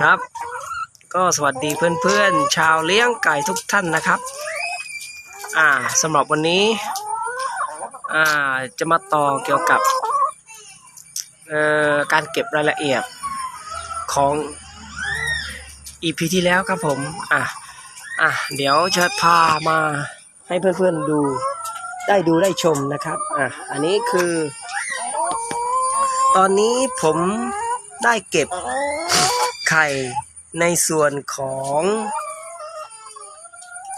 ครับ ก็สวัสดีเพื่อนๆ ชาวเลี้ยงไก่ทุกท่านนะครับ อ่าสำหรับวันนี้ อ่าจะมาต่อเกี่ยวกับเอ่อการเก็บรายละเอียดของ EP ที่แล้วครับผม อะอะเดี๋ยวจะพามาให้เพื่อนๆดูได้ดูได้ชมนะครับ อะอันนี้คือ ตอนนี้ผมได้เก็บ ข่ ในส่วนของ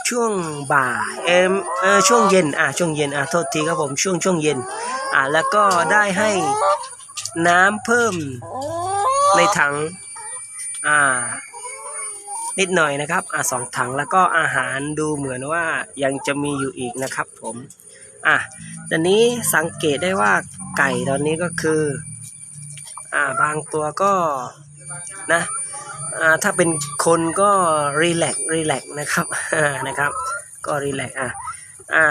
ช่วงบ่ายเอมเออช่วงเย็นอะช่วงเย็นอะโทษทีครับผมช่วงช่วงเย็นอะแล้วก็ได้ให้น้ำเพิ่มในถังอ่านิดหน่อยนะครับอะสองถังแล้วก็อาหารดูเหมือนว่ายังจะมีอยู่อีกนะครับผมอะตอนนี้สังเกตได้ว่าไก่ตอนนี้ก็คืออ่าบางตัวก็นะ ถ้าเป็นคนก็รีแลกรีแลกนะครับนะครับ ก็รีแลกอะอ่า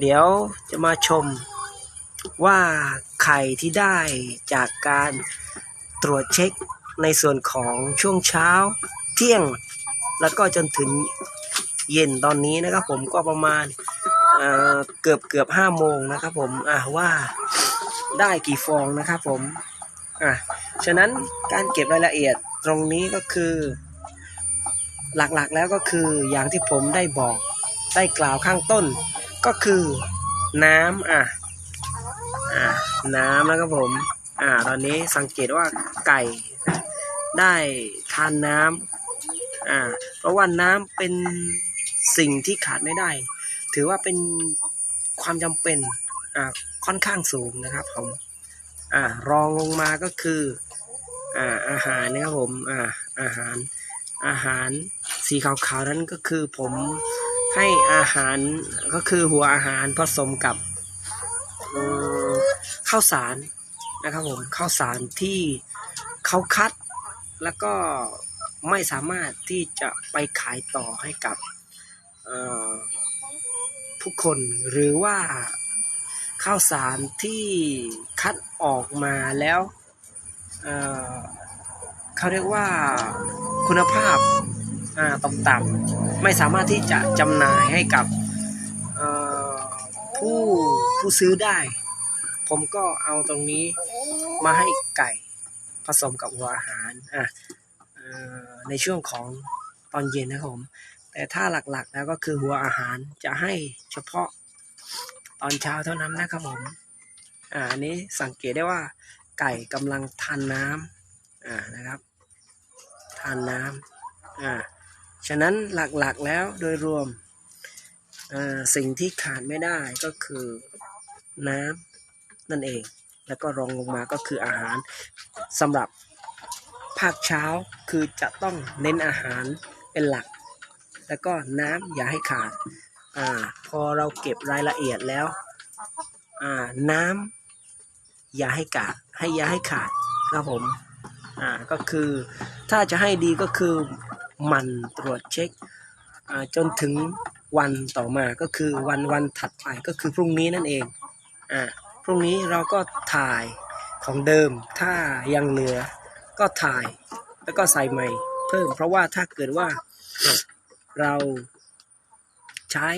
เดี๋ยวจะมาชมว่าไข่ที่ได้จากการตรวจเช็คในส่วนของช่วงเช้าเที่ยง แล้วก็จนถึงเย็นตอนนี้นะครับผมก็ประมาณเกือบเกือบห้าโมงนะครับผมอ่าว่าได้กี่ฟองนะครับผมอะฉะนั้นการเก็บรายละเอียด ตรงนี้ก็คือ หลักๆแล้วก็คืออย่างที่ผมได้บอกได้กล่าวข้างต้น ก็คือน้ำอะอะน้ำนะครับผมอ่าตอนนี้สังเกตว่าไก่ได้ทานน้ำอ่าเพราะว่าน้ำเป็นสิ่งที่ขาดไม่ได้ ถือว่าเป็นความจำเป็นอ่าค่อนข้างสูงนะครับผมอ่ารองลงมาก็คือ อ่าอาหารนะครับผมอ่าอาหารอาหารสีขาวๆนั้นก็คือผมให้อาหารก็คือหัวอาหารผสมกับข้าวสารนะครับผมข้าวสารที่เขาคัด แล้วก็ไม่สามารถที่จะไปขายต่อให้กับผู้คนหรือว่าข้าวสารที่คัดออกมาแล้ว เขาเรียกว่าคุณภาพอ่าตกต่ำไม่สามารถที่จะจำหน่ายให้กับผู้ผู้ซื้อได้ ผมก็เอาตรงนี้มาให้ไก่ผสมกับหัวอาหารอะออในช่วงของตอนเย็นนะครับผม แต่ถ้าหลักๆแล้วก็คือหัวอาหารจะให้เฉพาะตอนเช้าเท่านั้นนะครับผม อ่าอันนี้สังเกตได้ว่า ไก่กำลังทานน้ำอ่านะครับทานน้ำอ่าฉะนั้นหลักๆแล้วโดยรวมอ่าสิ่งที่ขาดไม่ได้ก็คือน้ำนั่นเอง แล้วก็รองลงมาก็คืออาหารสำหรับภาคเช้าคือจะต้องเน้นอาหารเป็นหลัก แล้วก็น้ำอย่าให้ขาดอ่าพอเราเก็บรายละเอียดแล้วอ่าน้ำ อย่าให้กาดให้อย่าให้ขาดครับผมอ่าก็คือถ้าจะให้ดีก็คือหมันตรวจเช็คอ่าจนถึงวันต่อมาก็คือวันวันถัดไปก็คือพรุ่งนี้นั่นเองอ่าพรุ่งนี้เราก็ถ่ายของเดิมถ้ายังเหลือก็ถ่ายแล้วก็ใส่ใหม่เพิ่ม เพราะว่าถ้าเกิดว่าเราใช้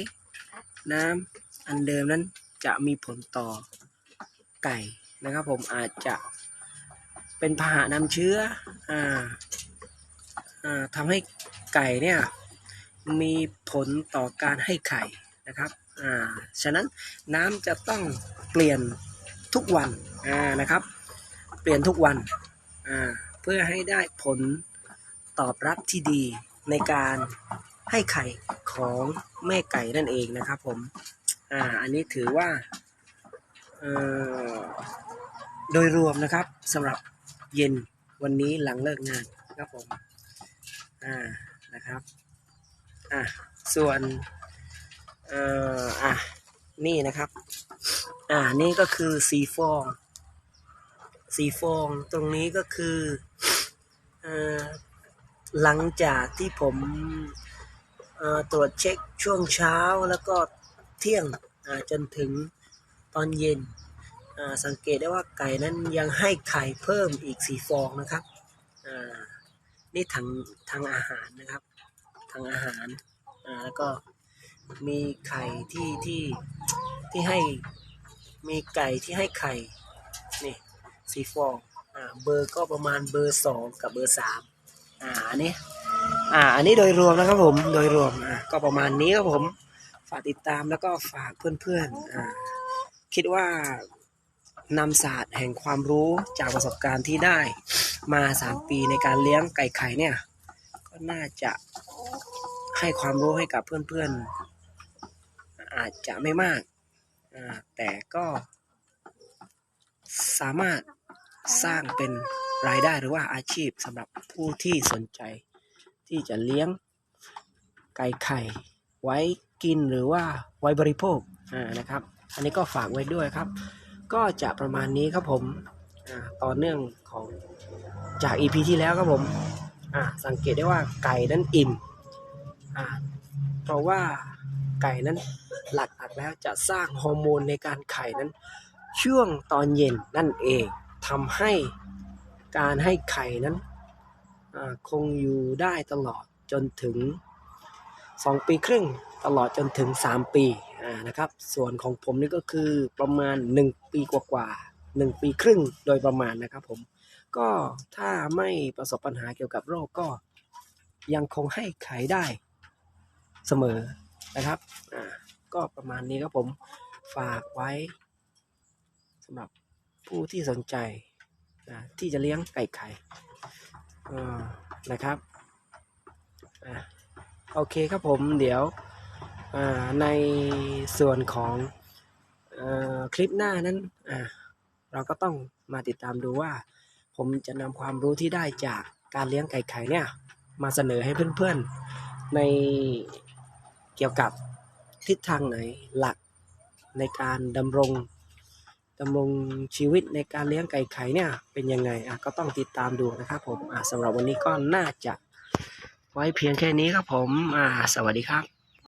น้ำอันเดิมนั้นจะมีผลต่อไก่ นะครับ ผมอาจจะเป็นพาหะนำเชื้ออ่าอ่าทำให้ไก่เนี่ยมีผลต่อการให้ไข่นะครับอ่าฉะนั้นน้ำจะต้องเปลี่ยนทุกวันอ่านะครับ เปลี่ยนทุกวันอ่าเพื่อให้ได้ผลตอบรับที่ดีในการให้ไข่ของแม่ไก่นั่นเองนะครับผม อ่า อันนี้ถือว่า เอ่อ โดยรวมนะครับสำหรับเย็นวันนี้หลังเลิกงานครับผมอ่านะครับอะส่วนเอ่ออะนี่นะครับอ่านี่ก็คือสีฟองสีฟองตรงนี้ก็คือเอ่อหลังจากที่ผมเอ่อตรวจเช็คช่วงเช้าแล้วก็เที่ยงอ่าจนถึงตอนเย็น สังเกตได้ว่าไก่นั้นยังให้ไข่เพิ่มอีกสี่ฟองนะครับนี่ทางทางอาหารนะครับทางอาหารแล้วก็มีไข่ที่ที่ที่ให้มีไก่ที่ให้ไข่นี่สี่ฟองอเบอร์ก็ประมาณเบอร์สองกับเบอร์สามอ่าอันนี้อ่าอันนี้โดยรวมนะครับผมโดยรวมอ่าก็ประมาณนี้ครับผมฝากติดตามแล้วก็ฝากเพื่อนๆอ่าคิดว่า นำศาสตร์แห่งความรู้จากประสบการณ์ที่ได้มาสามปีในการเลี้ยงไก่ไข่เนี่ย ก็น่าจะให้ความรู้ให้กับเพื่อนๆ อาจจะไม่มากแต่ก็สามารถสร้างเป็นรายได้หรือว่าอาชีพสำหรับผู้ที่สนใจ ที่จะเลี้ยงไก่ไข่ ไว้กินหรือว่าไว้บริโภคนะครับ อันนี้ก็ฝากไว้ด้วยครับ ก็จะประมาณนี้ครับผมต่อเนื่องของจาก EP ที่แล้วครับผมสังเกตได้ว่าไก่นั้นอิ่มเพราะว่าไก่นั้นหลักๆแล้วจะสร้างฮอร์โมนในการไข่นั้น ช่วงตอนเย็นนั่นเองทำให้การให้ไข่นั้นคงอยู่ได้ตลอดจนถึง 2 ปีครึ่งตลอดจนถึง 3 ปี อ่านะครับ ส่วนของผมนี่ก็คือประมาณ 1 ปีกว่าๆ1ปีครึ่งโดยประมาณนะครับผมก็ถ้าไม่ประสบปัญหาเกี่ยวกับโรคก็ยังคงให้ขายได้เสมอนะครับอ่าก็ประมาณนี้ครับผมฝากไว้สำหรับผู้ที่สนใจนะที่จะเลี้ยงไก่ไข่นะครับอ่าโอเคครับผมเดี๋ยว ในส่วนของอคลิปหน้านั้นเราก็ต้องมาติดตามดูว่า ผมจะนำความรู้ที่ได้จากการเลี้ยงไก่ไข่เนี่ยมาเสนอให้เพื่อนๆ ในเกี่ยวกับทิศทางไหนหลักในการดำรงดำรงชีวิตในการเลี้ยงไก่ไข่เนี่ยเป็นยังไงอะก็ต้องติดตามดูนะครับผมอะสำหรับวันนี้ก็น่าจะไว้เพียงแค่นี้ครับผมอ่าสวัสดีครับ